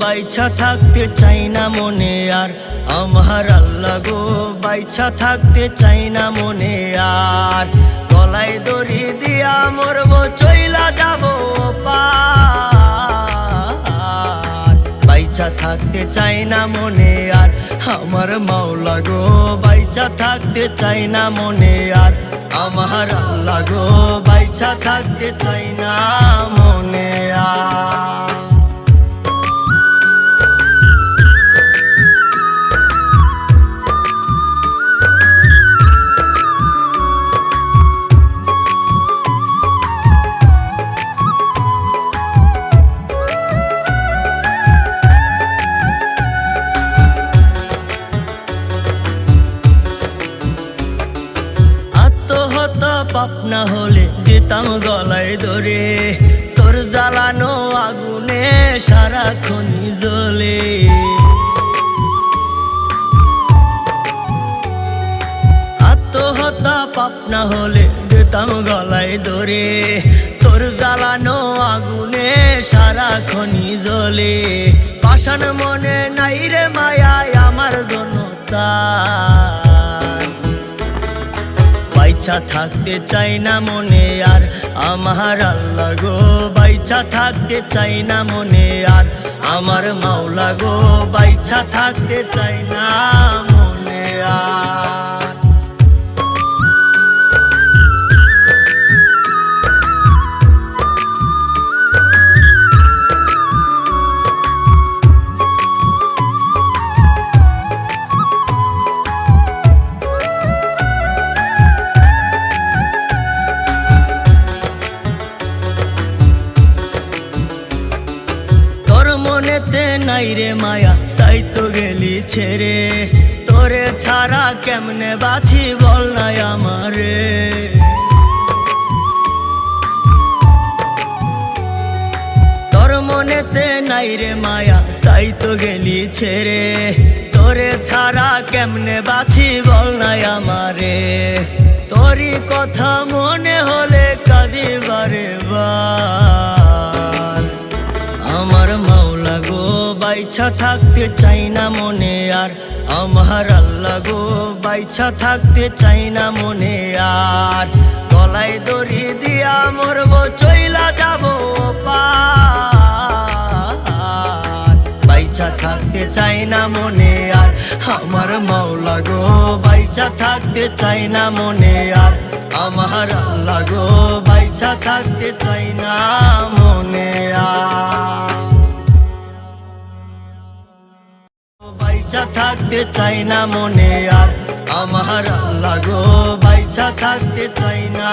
বাইছা থাকতে চাই না মনে আর। আমার আল্লাহ গো বাইছা থাকতে চাই না মনে আর। গলায় দড়ি দিয়া মরব, চইলা যাব বাইচা থাকতে চাই না মনে আর। আমার মাওলা গো, বাইচা থাকতে চাই না মনে আর। আমার আল্লাহ গো, বাইচা থাকতে চাই না। পাপ না হলে দিতাম গলায় ধরে। তোর জ্বালানো আগুনে সারাক্ষণই জ্বলে। আত্মহত্যা পাপ না হলে দিতাম গলায় ধরে। তোর জ্বালানো আগুনে সারাক্ষণই জ্বলে। পাষাণ মনে নাই রে মায়ায় আমার জনতা। বাইচা থাকতে চাই না মনে আর। আমার আল্লাহ গো বাইচা থাকতে চাই না মনে আর। আমার মাওলা গো বাইচা থাকতে চাই না মনে আর। মনেতে নাই রে মায়া, তাই তো গেলি ছেড়ে। তোরে ছাড়া কেমনে বাছি বল নাই আমারে। তোর মনেতে নাই রে মায়া, তাই তো গেলি ছেড়ে। তোরে ছাড়া কেমনে বাছি বল নাই আমারে। তোরই কথা মনে হলে বাইছা থাকতে চাই না মনে আর, আমার আল্লাহ গো, বাইছা থাকতে চাই না মনে আর। গলায় দড়ি দিয়া মরব, চইলা যাব বাইচা থাকতে চাই না মনে আর, আমার মাওলা গো, বাইছা থাকতে চাই না মনে আর, আমার আল্লাহ গো বাইচা থাকতে চাই না মনে আর। থাকতে চাই না মনে আর। আমার আল্লাহ গো বাইচা থাকতে চাই না।